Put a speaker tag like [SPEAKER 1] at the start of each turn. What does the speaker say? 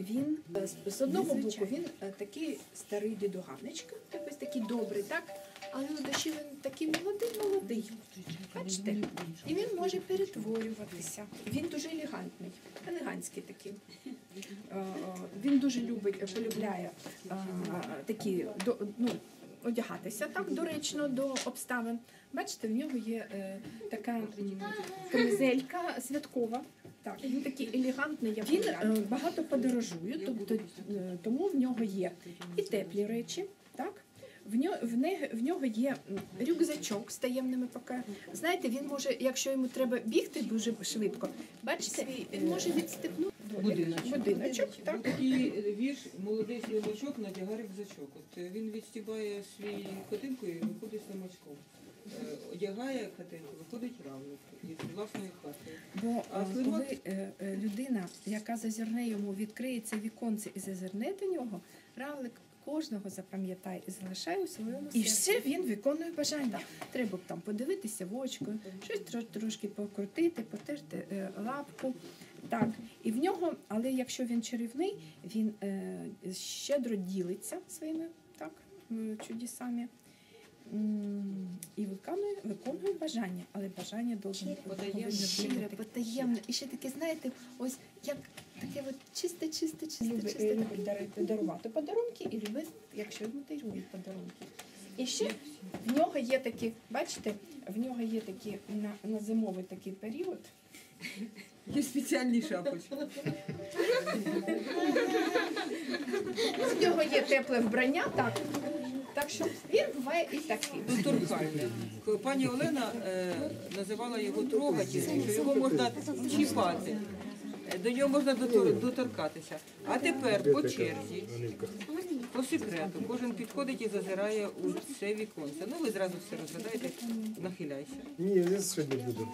[SPEAKER 1] він е, з- одного боку він е, такий старий дідуганечка, якось такий добрий, так? Але у душі він такий молодий, молодий. Бачите? І він може перетворюватися. Він дуже елегантний, елегантський такий. Е, Він дуже любить, полюбляє такі ну, одягатися так доречно до обставин. Бачите, в нього є е, така камізелька святкова. Так, він такий елегантний, як він е, багато подорожує, тобто е, тому в нього є і теплі речі. В нього, в, не, в нього є рюкзачок з таємними поки. Знаєте, він може, якщо йому треба бігти дуже швидко, бачите, він може відстепнути
[SPEAKER 2] Будиночок.
[SPEAKER 1] будиночок так.
[SPEAKER 2] Такий вірш молодий слимачок надягає рюкзачок. От е, він відстібає свій хатинку і виходить слимачком. Е, Одягає хатинку, виходить равник із власної хати.
[SPEAKER 1] Бо
[SPEAKER 2] А
[SPEAKER 1] е, коли е, е, людина, яка зазирне йому, відкриється віконце і зазирне до нього, равлик кожного запам'ятай і залишай у своєму І все він виконує бажання. Треба б там подивитися в очко, щось трошки покрутити, потерти е, лапку. Так, і в нього, але якщо він чарівний, він е, щедро ділиться своїми так, чудесами. І виконує, виконує бажання, але бажання
[SPEAKER 2] Потаємне, щире,
[SPEAKER 1] потаємне. І ще таке, знаєте, ось як таке от чисте, чисте, чисте,
[SPEAKER 3] Любить-
[SPEAKER 1] чисте.
[SPEAKER 3] любить
[SPEAKER 1] дарити, дарувати подарунки і любить, якщо йому дарують подарунки. І ще в нього є такі, бачите, в нього є такі на, на зимовий такий період.
[SPEAKER 2] Є спеціальні шапочки.
[SPEAKER 1] В нього є тепле вбрання, так. Так що він буває і такий.
[SPEAKER 2] Доторкальне. Пані Олена е, називала його трогательним, що його можна чіпати. До нього можна дотор- доторкатися. А тепер по черзі, по секрету, кожен підходить і зазирає у це віконце. Ну ви зразу все розглядаєте, нахиляйся.
[SPEAKER 4] Ні, я сьогодні буду.